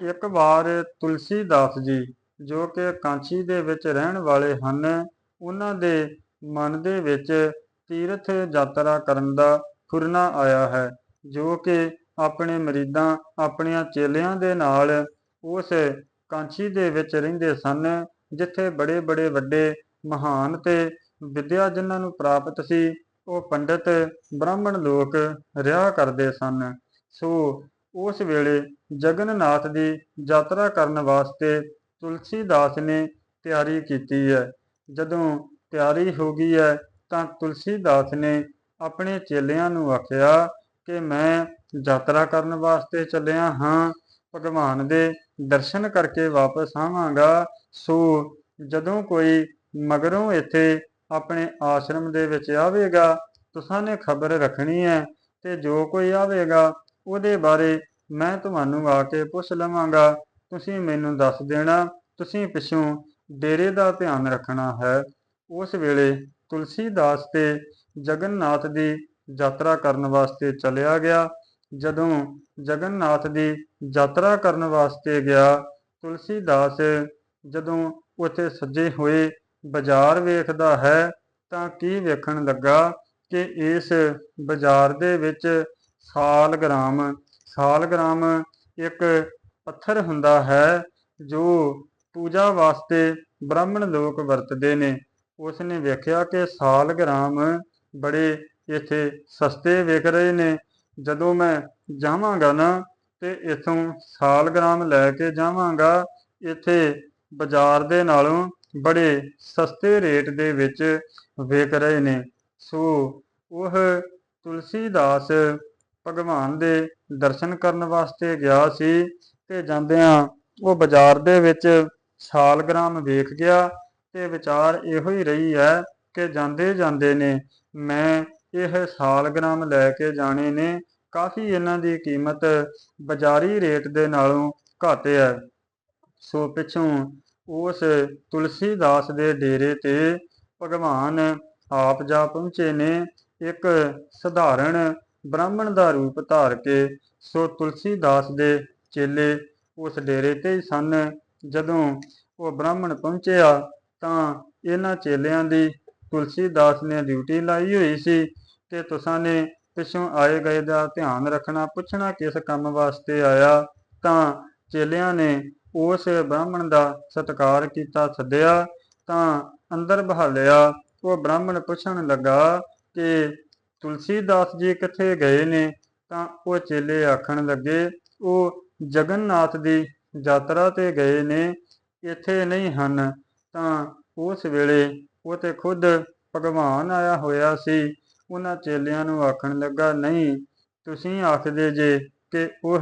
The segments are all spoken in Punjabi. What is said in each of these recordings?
ਇੱਕ ਵਾਰ ਤੁਲਸੀਦਾਸ ਜੀ, ਜੋ ਕਿ ਕਾਂਚੀ ਦੇ ਵਿੱਚ ਰਹਿਣ ਵਾਲੇ ਹਨ, ਉਹਨਾਂ ਦੇ ਮਨ ਦੇ ਵਿੱਚ ਤੀਰਥ ਯਾਤਰਾ ਕਰਨ ਦਾ ਫੁਰਨਾ ਆਇਆ ਹੈ, ਜੋ ਕਿ ਆਪਣੇ ਮਰੀਦਾਂ ਆਪਣੀਆਂ ਚੇਲਿਆਂ ਦੇ ਨਾਲ ਉਸ ਕਾਂਚੀ ਦੇ ਵਿੱਚ ਰਹਿੰਦੇ ਸਨ, ਜਿੱਥੇ ਬੜੇ ਬੜੇ ਵੱਡੇ ਮਹਾਨ ਤੇ ਵਿਦਿਆ ਜਿਨ੍ਹਾਂ ਨੂੰ ਪ੍ਰਾਪਤ ਸੀ, ਉਹ ਪੰਡਿਤ ਬ੍ਰਾਹਮਣ ਲੋਕ ਰਿਹਾ ਕਰਦੇ ਸਨ। ਸੋ ਉਸ ਵੇਲੇ ਜਗਨਨਾਥ ਦੀ ਯਾਤਰਾ ਕਰਨ ਵਾਸਤੇ ਤੁਲਸੀਦਾਸ ਨੇ ਤਿਆਰੀ ਕੀਤੀ ਹੈ। ਜਦੋਂ ਤਿਆਰੀ ਹੋ ਗਈ ਹੈ ਤਾਂ ਤੁਲਸੀਦਾਸ ਨੇ ਆਪਣੇ ਚੇਲਿਆਂ ਨੂੰ ਆਖਿਆ ਕਿ ਮੈਂ ਯਾਤਰਾ ਕਰਨ ਵਾਸਤੇ ਚੱਲਿਆ ਹਾਂ, ਭਗਵਾਨ ਦੇ ਦਰਸ਼ਨ ਕਰਕੇ ਵਾਪਸ ਆਵਾਂਗਾ। ਸੋ ਜਦੋਂ ਕੋਈ ਮਗਰੋਂ ਇੱਥੇ ਆਪਣੇ ਆਸ਼ਰਮ ਦੇ ਵਿੱਚ ਆਵੇਗਾ, ਤੁਸਾਂ ਨੇ ਖਬਰ ਰੱਖਣੀ ਹੈ ਤੇ ਜੋ ਕੋਈ ਆਵੇਗਾ ਉਹਦੇ ਬਾਰੇ ਮੈਂ ਤੁਹਾਨੂੰ ਆ ਕੇ ਪੁੱਛ ਲਵਾਂਗਾ। ਤੁਸੀਂ ਮੈਨੂੰ ਦੱਸ ਦੇਣਾ, ਤੁਸੀਂ ਪਿੱਛੋਂ ਡੇਰੇ ਦਾ ਧਿਆਨ ਰੱਖਣਾ ਹੈ। ਉਸ ਵੇਲੇ ਤੁਲਸੀਦਾਸ ਤੇ ਜਗਨਨਾਥ ਦੀ ਯਾਤਰਾ ਕਰਨ ਵਾਸਤੇ ਚਲਿਆ ਗਿਆ। ਜਦੋਂ ਜਗਨਨਾਥ ਦੀ ਯਾਤਰਾ ਕਰਨ ਵਾਸਤੇ ਗਿਆ, ਤੁਲਸੀਦਾਸ ਜਦੋਂ ਉੱਥੇ ਸੱਜੇ ਹੋਏ ਬਾਜ਼ਾਰ ਵੇਖਦਾ ਹੈ ਤਾਂ ਕੀ ਵੇਖਣ ਲੱਗਾ ਕਿ ਇਸ ਬਾਜ਼ਾਰ ਦੇ ਵਿੱਚ ਸਾਲਗ੍ਰਾਮ ਸਾਲਗ੍ਰਾਮ ਇੱਕ ਪੱਥਰ ਹੁੰਦਾ ਹੈ, ਜੋ ਪੂਜਾ ਵਾਸਤੇ ਬ੍ਰਾਹਮਣ ਲੋਕ ਵਰਤਦੇ ਨੇ। ਉਸ ਨੇ ਵੇਖਿਆ ਕਿ ਸਾਲਗ੍ਰਾਮ ਬੜੇ ਇੱਥੇ ਸਸਤੇ ਵਿਕ ਰਹੇ ਨੇ। ਜਦੋਂ ਮੈਂ ਜਾਵਾਂਗਾ ਨਾ, ਤੇ ਇਥੋਂ ਸਾਲਗ੍ਰਾਮ ਲੈ ਕੇ ਜਾਵਾਂਗਾ, ਇੱਥੇ ਬਾਜ਼ਾਰ ਦੇ ਨਾਲੋਂ ਬੜੇ ਸਸਤੇ ਰੇਟ ਦੇ ਵਿੱਚ ਵਿਕ ਰਹੇ ਨੇ। ਸੋ, ਉਹ ਤੁਲਸੀਦਾਸ ਭਗਵਾਨ ਦੇ ਦਰਸ਼ਨ ਕਰਨ ਵਾਸਤੇ ਗਿਆ ਸੀ ਤੇ ਜਾਂਦਿਆਂ ਉਹ ਬਾਜ਼ਾਰ ਦੇ ਵਿੱਚ ਸਾਲਗ੍ਰਾਮ ਵੇਖ ਗਿਆ ਤੇ ਵਿਚਾਰ ਇਹੋ ਹੀ ਰਹੀ ਹੈ ਕਿ ਜਾਂਦੇ ਜਾਂਦੇ ਨੇ, ਮੈਂ ਇਹ ਸਾਲਗ੍ਰਾਮ ਲੈ ਕੇ ਜਾਣੇ ਨੇ, ਕਾਫੀ ਇਹਨਾਂ ਦੀ ਕੀਮਤ ਬਾਜ਼ਾਰੀ ਰੇਟ ਦੇ ਨਾਲੋਂ ਘੱਟ ਹੈ। ਸੋ ਪਿੱਛੋਂ ਉਸ ਤੁਲਸੀਦਾਸ ਦੇ ਡੇਰੇ ਤੇ ਭਗਵਾਨ ਆਪ ਜਾ ਪਹੁੰਚੇ ਨੇ। ਇੱਕ ਸਧਾਰਨ ਬ੍ਰਾਹਮਣ ਦਾ ਰੂਪ ਧਾਰ ਕੇ ਸੋ ਤੁਲਸੀਦਾਸ ਦੇ ਚੇਲੇ ਉਸ ਡੇਰੇ ਤੇ ਹੀ ਸਨ। ਜਦੋਂ ਉਹ ਬ੍ਰਾਹਮਣ ਪਹੁੰਚਿਆ ਤਾਂ ਇਹਨਾਂ ਚੇਲਿਆਂ ਦੀ ਤੁਲਸੀਦਾਸ ਨੇ ਡਿਊਟੀ ਲਾਈ ਹੋਈ ਸੀ ਤੇ ਤੁਸਾਂ ਨੇ ਪਿੱਛੋਂ ਆਏ ਗਏ ਦਾ ਧਿਆਨ ਰੱਖਣਾ, ਪੁੱਛਣਾ ਕਿਸ ਕੰਮ ਵਾਸਤੇ ਆਇਆ ਤਾਂ ਚੇਲਿਆਂ ਨੇ ਉਸ ਬ੍ਰਾਹਮਣ ਦਾ ਸਤਿਕਾਰ ਕੀਤਾ, ਸੱਦਿਆ ਤਾਂ ਅੰਦਰ ਬਹਾਲਿਆ ਉਹ ਬ੍ਰਾਹਮਣ ਪੁੱਛਣ ਲੱਗਾ ਕਿ ਤੁਲਸੀਦਾਸ ਜੀ ਕਿੱਥੇ ਗਏ ਨੇ, ਤਾਂ ਉਹ ਚੇਲੇ ਆਖਣ ਲੱਗੇ, ਉਹ ਜਗਨਨਾਥ ਦੀ ਯਾਤਰਾ ਤੇ ਗਏ ਨੇ, ਇੱਥੇ ਨਹੀਂ ਹਨ। ਤਾਂ ਉਸ ਵੇਲੇ ਉਹ ਤੇ ਖੁਦ ਭਗਵਾਨ ਆਇਆ ਹੋਇਆ ਸੀ। ਉਹਨਾਂ ਚੇਲਿਆਂ ਨੂੰ ਆਖਣ ਲੱਗਾ, ਨਹੀਂ, ਤੁਸੀਂ ਆਖਦੇ ਜੇ ਕਿ ਉਹ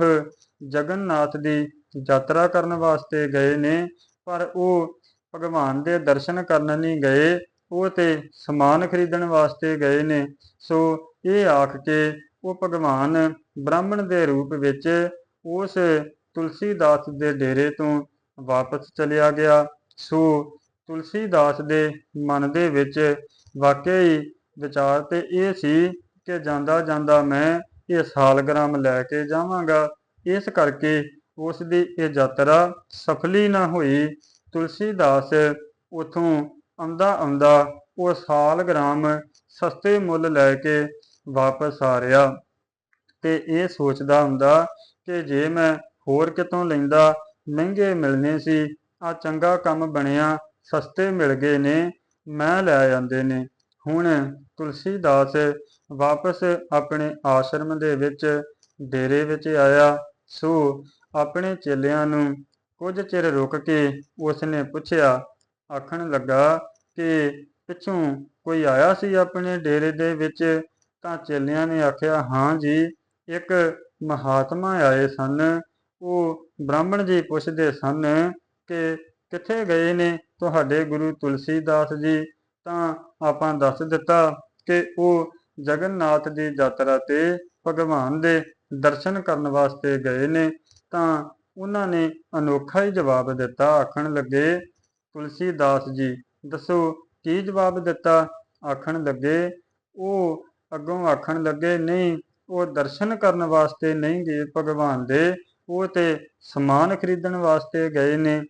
ਜਗਨਨਾਥ ਦੀ ਯਾਤਰਾ ਕਰਨ ਵਾਸਤੇ ਗਏ ਨੇ, ਪਰ ਉਹ ਭਗਵਾਨ ਦੇ ਦਰਸ਼ਨ ਕਰਨ ਨਹੀਂ ਗਏ ਉਹ ਤੇ ਸਮਾਨ ਖਰੀਦਣ ਵਾਸਤੇ ਗਏ ਨੇ। ਸੋ ਇਹ ਆਖ ਕੇ ਉਹ ਭਗਵਾਨ ਬ੍ਰਾਹਮਣ ਦੇ ਰੂਪ ਵਿੱਚ ਉਸ ਤੁਲਸੀਦਾਸ ਦੇ ਡੇਰੇ ਤੋਂ ਵਾਪਸ ਚਲਿਆ ਗਿਆ। ਸੋ ਤੁਲਸੀਦਾਸ ਦੇ ਮਨ ਦੇ ਵਿੱਚ ਵਾਕਈ ਵਿਚਾਰ ਤੇ ਇਹ ਸੀ ਕਿ ਜਾਂਦਾ ਜਾਂਦਾ ਮੈਂ ਇਹ ਸਾਲਗ੍ਰਾਮ ਲੈ ਕੇ ਜਾਵਾਂਗਾ। ਇਸ ਕਰਕੇ ਉਸ ਦੀ ਇਹ ਯਾਤਰਾ ਸਫਲੀ ਨਾ ਹੋਈ। ਤੁਲਸੀਦਾਸ ਉਥੋਂ ਆਉਂਦਾ ਆਉਂਦਾ ਉਹ ਸਾਲ ਗ੍ਰਾਮ ਸਸਤੇ ਮੁੱਲ ਲੈ ਕੇ ਵਾਪਸ ਆ ਰਿਹਾ। ਤੇ ਇਹ ਸੋਚਦਾ ਹੁੰਦਾ ਕਿ ਜੇ ਮੈਂ ਹੋਰ ਕਿਤੋਂ ਲੈਂਦਾ, ਮਹਿੰਗੇ ਮਿਲਨੇ ਸੀ ਆ ਚੰਗਾ ਕੰਮ ਬਣਿਆ, ਸਸਤੇ ਮਿਲ ਗਏ ਨੇ, ਮੈਂ ਲੈ ਜਾਂਦੇ ਨੇ। ਹੁਣ ਤੁਲਸੀਦਾਸ ਵਾਪਸ ਆਪਣੇ ਆਸ਼ਰਮ ਦੇ ਵਿੱਚ ਡੇਰੇ ਵਿੱਚ ਆਇਆ। ਸੋ ਆਪਣੇ ਚੇਲਿਆਂ ਨੂੰ ਕੁਝ ਚਿਰ ਰੁਕ ਕੇ ਉਸਨੇ ਪੁੱਛਿਆ ਆਖਣ ਲੱਗਾ ਕਿ ਪਿੱਛੋਂ ਕੋਈ ਆਇਆ ਸੀ ਆਪਣੇ ਡੇਰੇ ਦੇ ਵਿੱਚ ਤਾਂ ਚੇਲਿਆਂ ਨੇ ਆਖਿਆ, ਹਾਂ ਜੀ, ਇੱਕ ਮਹਾਤਮਾ ਆਏ ਸਨ। ਉਹ ਬ੍ਰਾਹਮਣ ਜੀ ਪੁੱਛਦੇ ਸਨ ਕਿ ਕਿੱਥੇ ਗਏ ਨੇ ਤੁਹਾਡੇ ਗੁਰੂ ਤੁਲਸੀਦਾਸ ਜੀ? ਤਾਂ ਆਪਾਂ ਦੱਸ ਦਿੱਤਾ ਕਿ ਉਹ ਜਗਨਨਾਥ ਦੀ ਯਾਤਰਾ ਤੇ ਭਗਵਾਨ ਦੇ ਦਰਸ਼ਨ ਕਰਨ ਵਾਸਤੇ ਗਏ ਨੇ। ਤਾਂ ਉਹਨਾਂ ਨੇ ਅਨੋਖਾ ਹੀ ਜਵਾਬ ਦਿੱਤਾ। ਆਖਣ ਲੱਗੇ ਤੁਲਸੀਦਾਸ ਜੀ, ਦੱਸੋ ਕੀ ਜਵਾਬ ਦਿੱਤਾ? ਆਖਣ ਲੱਗੇ, ਉਹ ਅੱਗੋਂ ਆਖਣ ਲੱਗੇ, ਨਹੀਂ, ਉਹ ਦਰਸ਼ਨ ਕਰਨ ਵਾਸਤੇ ਨਹੀਂ ਗਏ ਭਗਵਾਨ ਦੇ, ਉਹ ਤੇ ਸਮਾਨ ਖਰੀਦਣ ਵਾਸਤੇ ਗਏ ਨੇ।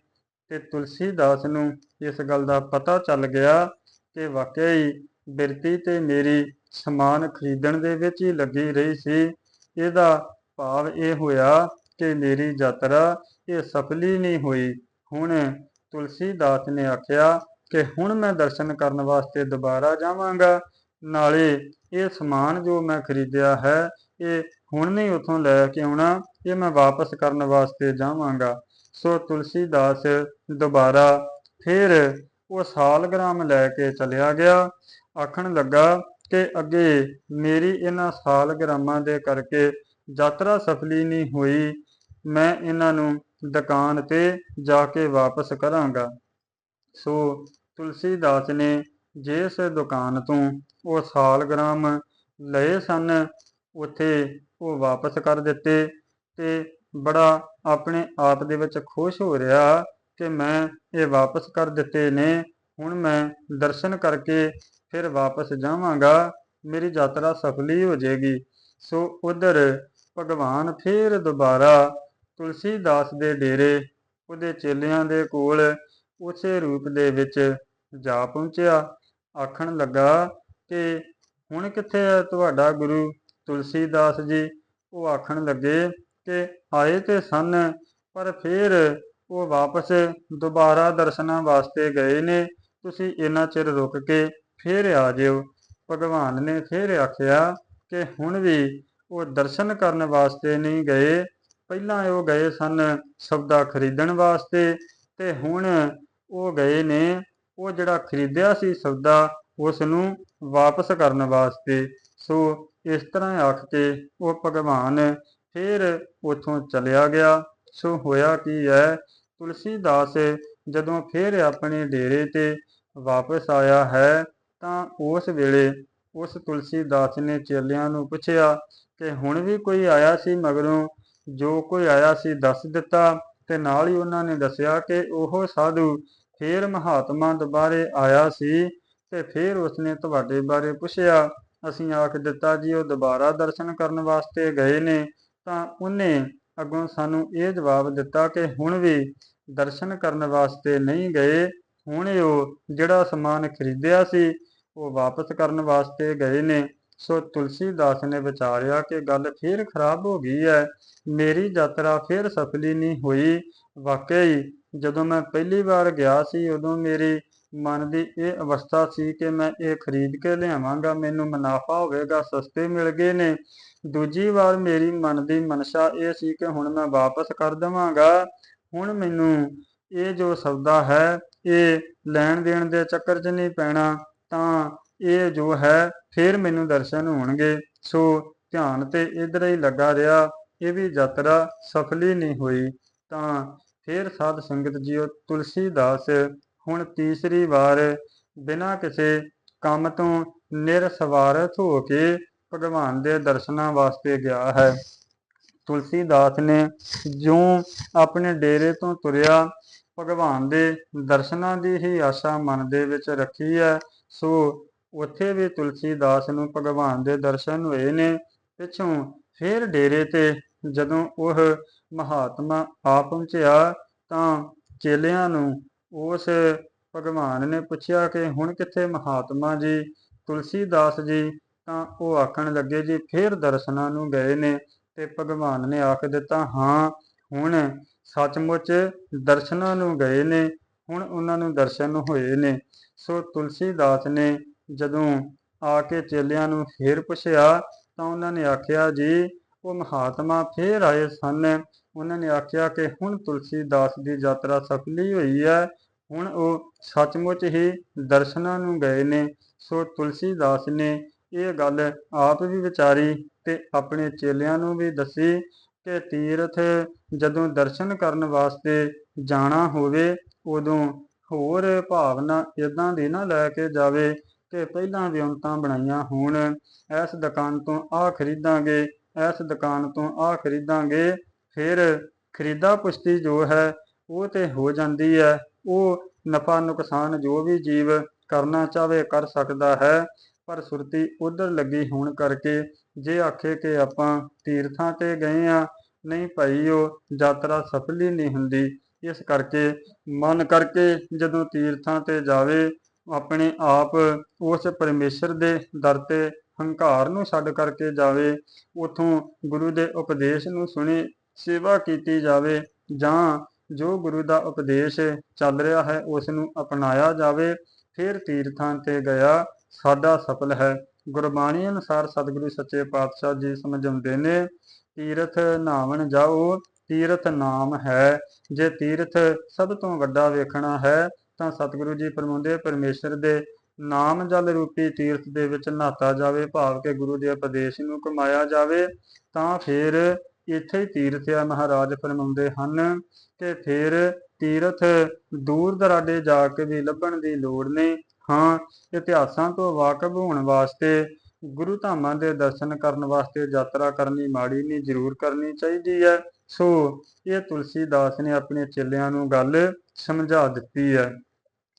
ਤੇ ਤੁਲਸੀਦਾਸ ਨੂੰ ਇਸ ਗੱਲ ਦਾ ਪਤਾ ਚੱਲ ਗਿਆ ਕਿ ਵਾਕਿਆ ਹੀ ਬਿਰਤੀ ਤੇ ਮੇਰੀ ਸਮਾਨ ਖਰੀਦਣ ਦੇ ਵਿੱਚ ਹੀ ਲੱਗੀ ਰਹੀ ਸੀ। ਇਹਦਾ ਭਾਵ ਇਹ ਹੋਇਆ ਕਿ ਮੇਰੀ ਯਾਤਰਾ ਇਹ ਸਫਲੀ ਨਹੀਂ ਹੋਈ। ਹੁਣ ਤੁਲਸੀਦਾਸ ਨੇ ਆਖਿਆ ਕਿ ਹੁਣ ਮੈਂ ਦਰਸ਼ਨ ਕਰਨ ਵਾਸਤੇ ਦੁਬਾਰਾ ਜਾਵਾਂਗਾ। ਨਾਲੇ ਇਹ ਸਮਾਨ ਜੋ ਮੈਂ ਖਰੀਦਿਆ ਹੈ, ਇਹ ਹੁਣ ਨਹੀਂ ਉਥੋਂ ਲੈ ਕੇ ਆਉਣਾ, ਇਹ ਮੈਂ ਵਾਪਸ ਕਰਨ ਵਾਸਤੇ ਜਾਵਾਂਗਾ। ਸੋ ਤੁਲਸੀਦਾਸ ਦੁਬਾਰਾ ਫਿਰ ਉਹ ਸਾਲਗ੍ਰਾਮ ਲੈ ਕੇ ਚਲਿਆ ਗਿਆ। ਆਖਣ ਲੱਗਾ ਕਿ ਅੱਗੇ ਮੇਰੀ ਇਹਨਾਂ ਸਾਲਗ੍ਰਾਮਾਂ ਦੇ ਕਰਕੇ ਯਾਤਰਾ ਸਫਲੀ ਨਹੀਂ ਹੋਈ। ਮੈਂ ਇਹਨਾਂ ਨੂੰ ਦੁਕਾਨ ਤੇ ਜਾ ਕੇ ਵਾਪਸ ਕਰਾਂਗਾ। ਸੋ ਤੁਲਸੀਦਾਸ ਨੇ ਜਿਸ ਦੁਕਾਨ ਤੋਂ ਉਹ ਸਾਲਗ੍ਰਾਮ ਲਏ ਸਨ, ਉੱਥੇ ਉਹ ਵਾਪਸ ਕਰ ਦਿੱਤੇ ਤੇ ਬੜਾ ਆਪਣੇ ਆਪ ਦੇ ਵਿੱਚ ਖੁਸ਼ ਹੋ ਰਿਹਾ ਕਿ ਮੈਂ ਇਹ ਵਾਪਸ ਕਰ ਦਿੱਤੇ ਨੇ। ਹੁਣ ਮੈਂ ਦਰਸ਼ਨ ਕਰਕੇ ਫਿਰ ਵਾਪਸ ਜਾਵਾਂਗਾ। ਮੇਰੀ ਯਾਤਰਾ ਸਫਲੀ ਹੋ ਜਾਏਗੀ। ਸੋ ਉਧਰ ਭਗਵਾਨ ਫਿਰ ਦੁਬਾਰਾ ਤੁਲਸੀਦਾਸ ਦੇ ਡੇਰੇ ਉਹਦੇ ਚੇਲਿਆਂ ਦੇ ਕੋਲ ਉਸੇ ਰੂਪ ਦੇ ਵਿੱਚ ਜਾ ਪਹੁੰਚਿਆ। ਆਖਣ ਲੱਗਾ ਕਿ ਹੁਣ ਕਿੱਥੇ ਹੈ ਤੁਹਾਡਾ ਗੁਰੂ ਤੁਲਸੀਦਾਸ ਜੀ? ਉਹ ਆਖਣ ਲੱਗੇ ਕਿ ਆਏ ਤੇ ਸਨ, ਪਰ ਫਿਰ ਉਹ ਵਾਪਸ ਦੁਬਾਰਾ ਦਰਸ਼ਨਾਂ ਵਾਸਤੇ ਗਏ ਨੇ। ਤੁਸੀਂ ਇੰਨਾ ਚਿਰ ਰੁਕ ਕੇ ਫਿਰ ਆ ਜਿਓ। ਭਗਵਾਨ ਨੇ ਫਿਰ ਆਖਿਆ ਕਿ ਹੁਣ ਵੀ ਉਹ ਦਰਸ਼ਨ ਕਰਨ ਵਾਸਤੇ ਨਹੀਂ ਗਏ। ਪਹਿਲਾਂ ਉਹ ਗਏ ਸਨ ਸੌਦਾ ਖਰੀਦਣ ਵਾਸਤੇ ਤੇ ਹੁਣ ਉਹ ਗਏ ਨੇ, ਉਹ ਜਿਹੜਾ ਖਰੀਦਿਆ ਸੀ ਸੌਦਾ ਉਸ ਨੂੰ ਵਾਪਸ ਕਰਨ ਵਾਸਤੇ। ਸੋ ਇਸ ਤਰ੍ਹਾਂ ਆਖ ਕੇ ਉਹ ਭਗਵਾਨ ਫਿਰ ਉਥੋਂ ਚਲਿਆ ਗਿਆ। ਸੋ ਹੋਇਆ ਕੀ ਹੈ, ਤੁਲਸੀਦਾਸ ਜਦੋਂ ਫਿਰ ਆਪਣੇ ਡੇਰੇ ਤੇ ਵਾਪਸ ਆਇਆ ਹੈ ਤਾਂ ਉਸ ਵੇਲੇ ਉਸ ਤੁਲਸੀਦਾਸ ਨੇ ਚੇਲਿਆਂ ਨੂੰ ਪੁੱਛਿਆ ਕਿ ਹੁਣ ਵੀ ਕੋਈ ਆਇਆ ਸੀ ਮਗਰੋਂ? ਜੋ ਕੋਈ ਆਇਆ ਸੀ ਦੱਸ ਦਿੱਤਾ ਤੇ ਨਾਲ ਹੀ ਉਹਨਾਂ ਨੇ ਦੱਸਿਆ ਕਿ ਉਹ ਸਾਧੂ ਫੇਰ ਮਹਾਤਮਾ ਦੁਬਾਰੇ ਆਇਆ ਸੀ ਤੇ ਫਿਰ ਉਸਨੇ ਤੁਹਾਡੇ ਬਾਰੇ ਪੁੱਛਿਆ। ਅਸੀਂ ਆਖ ਦਿੱਤਾ, ਜੀ, ਉਹ ਦੁਬਾਰਾ ਦਰਸ਼ਨ ਕਰਨ ਵਾਸਤੇ ਗਏ ਨੇ, ਤਾਂ ਉਹਨੇ ਅੱਗੋਂ ਸਾਨੂੰ ਇਹ ਜਵਾਬ ਦਿੱਤਾ ਕਿ ਹੁਣ ਵੀ ਦਰਸ਼ਨ ਕਰਨ ਵਾਸਤੇ ਨਹੀਂ ਗਏ। ਹੁਣ ਉਹ ਜਿਹੜਾ ਸਮਾਨ ਖਰੀਦਿਆ ਸੀ, ਉਹ ਵਾਪਸ ਕਰਨ ਵਾਸਤੇ ਗਏ ਨੇ। ਸੋ ਤੁਲਸੀਦਾਸ ਨੇ ਵਿਚਾਰਿਆ ਕਿ ਗੱਲ ਫੇਰ ਖਰਾਬ ਹੋ ਗਈ ਹੈ ਮੇਰੀ ਯਾਤਰਾ ਫੇਰ ਸਫਲੀ ਨਹੀਂ ਹੋਈ। ਵਾਕਈ, ਜਦੋਂ ਮੈਂ ਪਹਿਲੀ ਵਾਰ ਗਿਆ ਸੀ, ਉਦੋਂ ਮੇਰੀ ਮਨ ਦੀ ਇਹ ਅਵਸਥਾ ਸੀ ਕਿ ਮੈਂ ਇਹ ਖਰੀਦ ਕੇ ਲਿਆਵਾਂਗਾ। ਮੈਨੂੰ ਮੁਨਾਫਾ ਹੋਵੇਗਾ, ਸਸਤੇ ਮਿਲ ਗਏ ਨੇ। ਦੂਜੀ ਵਾਰ ਮੇਰੀ ਮਨ ਦੀ ਮਨਸ਼ਾ ਇਹ ਸੀ ਕਿ ਹੁਣ ਮੈਂ ਵਾਪਸ ਕਰ ਦੇਵਾਂਗਾ। ਹੁਣ ਮੈਨੂੰ ਇਹ ਜੋ ਸੌਦਾ ਹੈ, ਇਹ ਲੈਣ ਦੇਣ ਦੇ ਚੱਕਰ 'ਚ ਨਹੀਂ ਪੈਣਾ। ਤਾਂ ਇਹ ਜੋ ਹੈ, ਫਿਰ ਮੈਨੂੰ ਦਰਸ਼ਨ ਹੋਣਗੇ। ਸੋ ਧਿਆਨ ਤੇ ਇਧਰ ਹੀ ਲੱਗਾ ਰਿਹਾ। ਇਹ ਵੀ ਯਾਤਰਾ ਸਫਲੀ ਨਹੀਂ ਹੋਈ। ਤਾਂ ਫਿਰ ਸਾਧ ਸੰਗਤ ਜੀਓ, ਤੁਲਸੀਦਾਸ ਹੁਣ ਤੀਸਰੀ ਵਾਰ ਬਿਨਾਂ ਕਿਸੇ ਕੰਮ ਤੋਂ ਨਿਰਸਵਾਰਥ ਹੋ ਕੇ ਭਗਵਾਨ ਦੇ ਦਰਸ਼ਨਾਂ ਵਾਸਤੇ ਗਿਆ ਹੈ। ਤੁਲਸੀਦਾਸ ਨੇ ਜਿਉਂ ਆਪਣੇ ਡੇਰੇ ਤੋਂ ਤੁਰਿਆ, ਭਗਵਾਨ ਦੇ ਦਰਸ਼ਨਾਂ ਦੀ ਹੀ ਆਸ਼ਾ ਮਨ ਦੇ ਵਿੱਚ ਰੱਖੀ ਹੈ। ਸੋ ਉੱਥੇ ਵੀ ਤੁਲਸੀਦਾਸ ਨੂੰ ਭਗਵਾਨ ਦੇ ਦਰਸ਼ਨ ਹੋਏ ਨੇ। ਪਿੱਛੋਂ ਫਿਰ ਡੇਰੇ ਤੇ ਜਦੋਂ ਉਹ ਮਹਾਤਮਾ ਆ ਪਹੁੰਚਿਆ ਤਾਂ ਚੇਲਿਆਂ ਨੂੰ ਉਸ ਭਗਵਾਨ ਨੇ ਪੁੱਛਿਆ ਕਿ ਹੁਣ ਕਿੱਥੇ ਮਹਾਤਮਾ ਜੀ, ਤੁਲਸੀਦਾਸ ਜੀ? ਤਾਂ ਉਹ ਆਖਣ ਲੱਗੇ, ਜੀ, ਫਿਰ ਦਰਸ਼ਨਾਂ ਨੂੰ ਗਏ ਨੇ ਤੇ ਭਗਵਾਨ ਨੇ ਆਖ ਦਿੱਤਾ, ਹਾਂ, ਹੁਣ ਸੱਚਮੁੱਚ ਦਰਸ਼ਨਾਂ ਨੂੰ ਗਏ ਨੇ, ਹੁਣ ਉਹਨਾਂ ਨੂੰ ਦਰਸ਼ਨ ਹੋਏ ਨੇ। ਸੋ ਤੁਲਸੀਦਾਸ ਨੇ ਜਦੋਂ ਆ ਕੇ ਚੇਲਿਆਂ ਨੂੰ ਫੇਰ ਪੁੱਛਿਆ ਤਾਂ ਉਹਨਾਂ ਨੇ ਆਖਿਆ, ਜੀ, ਉਹ ਮਹਾਤਮਾ ਫੇਰ ਆਏ ਸਨ। ਉਹਨਾਂ ਨੇ ਆਖਿਆ ਕਿ ਹੁਣ ਤੁਲਸੀਦਾਸ ਦੀ ਯਾਤਰਾ ਸਫਲੀ ਹੋਈ ਹੈ। ਹੁਣ ਉਹ ਸੱਚਮੁੱਚ ਹੀ ਦਰਸ਼ਨਾਂ ਨੂੰ ਗਏ ਨੇ। ਸੋ ਤੁਲਸੀਦਾਸ ਨੇ ਇਹ ਗੱਲ ਆਪ ਵੀ ਵਿਚਾਰੀ ਤੇ ਆਪਣੇ ਚੇਲਿਆਂ ਨੂੰ ਵੀ ਦੱਸੀ ਕਿ ਤੀਰਥ ਜਦੋਂ ਦਰਸ਼ਨ ਕਰਨ ਵਾਸਤੇ ਜਾਣਾ ਹੋਵੇ, ਉਦੋਂ ਹੋਰ ਭਾਵਨਾ ਇਦਾਂ ਦੀ ਨਾ ਲੈ ਕੇ ਜਾਵੇ ਕਿ ਪਹਿਲਾਂ ਵਿਉਂਤਾਂ ਬਣਾਈਆਂ ਹੋਣ, ਇਸ ਦੁਕਾਨ ਤੋਂ ਆਹ ਖਰੀਦਾਂਗੇ, ਇਸ ਦੁਕਾਨ ਤੋਂ ਆਹ ਖਰੀਦਾਂਗੇ, ਫਿਰ ਖਰੀਦਾ ਪੁਸ਼ਤੀ ਜੋ ਹੈ ਉਹ ਤੇ ਹੋ ਜਾਂਦੀ ਹੈ, ਉਹ ਨਫਾ ਨੁਕਸਾਨ ਜੋ ਵੀ ਜੀਵ ਕਰਨਾ ਚਾਹਵੇ ਕਰ ਸਕਦਾ ਹੈ, ਪਰ ਸੁਰਤੀ ਉਧਰ ਲੱਗੀ ਹੋਣ ਕਰਕੇ ਜੇ ਆਖੇ ਕਿ ਆਪਾਂ ਤੀਰਥਾਂ ਤੇ ਗਏ ਆ ਨਹੀਂ ਭਾਈ ਉਹ ਯਾਤਰਾ ਸਫਲੀ ਨਹੀਂ ਹੁੰਦੀ, ਇਸ ਕਰਕੇ, ਮਨ ਕਰਕੇ ਜਦੋਂ ਤੀਰਥਾਂ ਤੇ ਜਾਵੇ ਆਪਣੇ ਆਪ ਉਸ ਪਰਮੇਸ਼ਰ ਦੇ ਦਰ ਤੇ ਹੰਕਾਰ ਨੂੰ ਛੱਡ ਕਰਕੇ ਜਾਵੇ, ਉਥੋਂ ਗੁਰੂ ਦੇ ਉਪਦੇਸ਼ ਨੂੰ ਸੁਣੇ, ਸੇਵਾ ਕੀਤੀ ਜਾਵੇ, ਜਾਂ ਜੋ ਗੁਰੂ ਦਾ ਉਪਦੇਸ਼ ਚੱਲ ਰਿਹਾ ਹੈ ਉਸ ਨੂੰ ਅਪਣਾਇਆ ਜਾਵੇ, ਫਿਰ ਤੀਰਥਾਂ ਤੇ ਗਿਆ, ਸਾਡਾ ਸਫਲ ਹੈ। ਗੁਰਬਾਣੀ ਅਨੁਸਾਰ ਸਤਿਗੁਰੂ ਸੱਚੇ ਪਾਤਸ਼ਾਹ ਜੀ ਸਮਝਾਉਂਦੇ ਨੇ, ਤੀਰਥ ਨਾਵਣ ਜਾਓ, ਤੀਰਥ ਨਾਮ ਹੈ, ਜੇ ਤੀਰਥ ਸਭ ਤੋਂ ਵੱਡਾ ਵੇਖਣਾ ਹੈ ਤਾਂ ਸਤਿਗੁਰੂ ਜੀ ਫਰਮਾਉਂਦੇ ਪਰਮੇਸ਼ਰ ਦੇ ਨਾਮ ਜਲ ਰੂਪੀ ਤੀਰਥ ਦੇ ਵਿੱਚ ਨਹਾਤਾ ਜਾਵੇ, ਭਾਵ ਕਿ ਗੁਰੂ ਦੇ ਉਪਦੇਸ਼ ਨੂੰ ਕਮਾਇਆ ਜਾਵੇ, ਤਾਂ ਫਿਰ ਇੱਥੇ ਹੀ ਤੀਰਥ ਆ ਮਹਾਰਾਜ ਫਰਮਾਉਂਦੇ ਹਨ ਕਿ ਫਿਰ ਤੀਰਥ ਦੂਰ ਦਰਾਡੇ ਜਾ ਕੇ ਵੀ ਲੱਭਣ ਦੀ ਲੋੜ ਨਹੀਂ। ਹਾਂ, ਇਤਿਹਾਸਾਂ ਤੋਂ ਵਾਕਿਫ ਹੋਣ ਵਾਸਤੇ, ਗੁਰੂ ਧਾਮਾਂ ਦੇ ਦਰਸ਼ਨ ਕਰਨ ਵਾਸਤੇ ਯਾਤਰਾ ਕਰਨੀ ਮਾੜੀ ਨਹੀਂ, ਜ਼ਰੂਰ ਕਰਨੀ ਚਾਹੀਦੀ ਹੈ। ਸੋ, ਇਹ ਤੁਲਸੀਦਾਸ ਨੇ ਆਪਣੇ ਚੇਲਿਆਂ ਨੂੰ ਗੱਲ ਸਮਝਾ ਦਿੱਤੀ ਹੈ।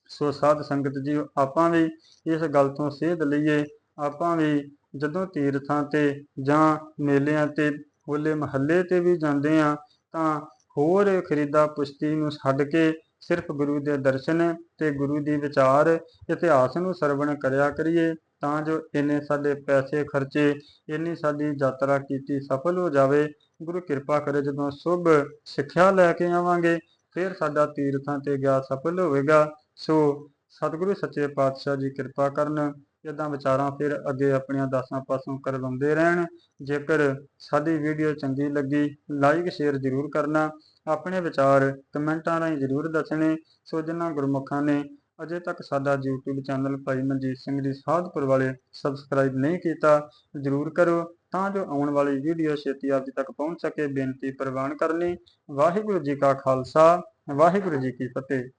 ਸੋ ਸਾਧ ਸੰਗਤ ਜੀ ਆਪਾਂ ਵੀ ਇਸ ਗੱਲ ਤੋਂ ਸੇਧ ਲਈਏ। ਆਪਾਂ ਵੀ ਜਦੋਂ ਤੀਰਥਾਂ ਤੇ ਜਾਂ ਮੇਲਿਆਂ ਤੇ, ਹੋਲੇ ਮਹੱਲੇ ਤੇ ਵੀ ਜਾਂਦੇ ਆ ਤਾਂ ਹੋਰ ਖਰੀਦਾ ਪੁਸ਼ਤੀ ਨੂੰ ਛੱਡ ਕੇ ਸਿਰਫ ਗੁਰੂ ਦੇ ਦਰਸ਼ਨ ਤੇ ਗੁਰੂ ਦੀ ਵਿਚਾਰ, ਇਤਿਹਾਸ ਨੂੰ ਸਰਵਣ ਕਰਿਆ ਕਰੀਏ, ਤਾਂ ਜੋ ਇਹਨੇ ਸਾਡੇ ਪੈਸੇ ਖਰਚੇ, ਇੰਨੀ ਸਾਡੀ ਯਾਤਰਾ ਕੀਤੀ ਸਫਲ ਹੋ ਜਾਵੇ। ਗੁਰੂ ਕਿਰਪਾ ਕਰੇ ਜਦੋਂ ਸ਼ੁਭ ਸਿੱਖਿਆ ਲੈ ਕੇ ਆਵਾਂਗੇ, ਫਿਰ ਸਾਡਾ ਤੀਰਥਾਂ ਤੇ ਗਿਆ ਸਫਲ ਹੋਵੇਗਾ। ਸੋ ਸਤਿਗੁਰੂ ਸੱਚੇ ਪਾਤਸ਼ਾਹ ਜੀ ਕਿਰਪਾ ਕਰਨ ਇਦਾਂ ਵਿਚਾਰਾਂ ਫਿਰ ਅੱਗੇ ਆਪਣੀਆਂ ਦਾਸਾਂ ਪਾਸੋਂ ਕਰਵਾਉਂਦੇ ਰਹਿਣ। ਜੇਕਰ ਸਾਡੀ ਵੀਡੀਓ ਚੰਗੀ ਲੱਗੀ ਲਾਈਕ ਸ਼ੇਅਰ ਜ਼ਰੂਰ ਕਰਨਾ। ਆਪਣੇ ਵਿਚਾਰ ਕਮੈਂਟਾਂ ਰਾਹੀਂ ਜ਼ਰੂਰ ਦੱਸਣੇ। ਸੋ ਜਿਨ੍ਹਾਂ ਗੁਰਮੁਖਾਂ ਨੇ ਅਜੇ ਤੱਕ ਸਾਡਾ YouTube ਚੈਨਲ ਭਾਈ ਮਨਜੀਤ ਸਿੰਘ ਦੀ ਸਾਧਪੁਰ ਵਾਲੇ ਸਬਸਕ੍ਰਾਈਬ ਨਹੀਂ ਕੀਤਾ, ਜ਼ਰੂਰ ਕਰੋ, ਤਾਂ ਜੋ ਆਉਣ ਵਾਲੀ ਵੀਡੀਓ ਛੇਤੀ ਆਪ ਜੀ ਤੱਕ ਪਹੁੰਚ ਸਕੇ। ਬੇਨਤੀ ਪ੍ਰਵਾਨ ਕਰਨੀ। ਵਾਹਿਗੁਰੂ ਜੀ ਕਾ ਖਾਲਸਾ, ਵਾਹਿਗੁਰੂ ਜੀ ਕੀ ਫਤਿਹ।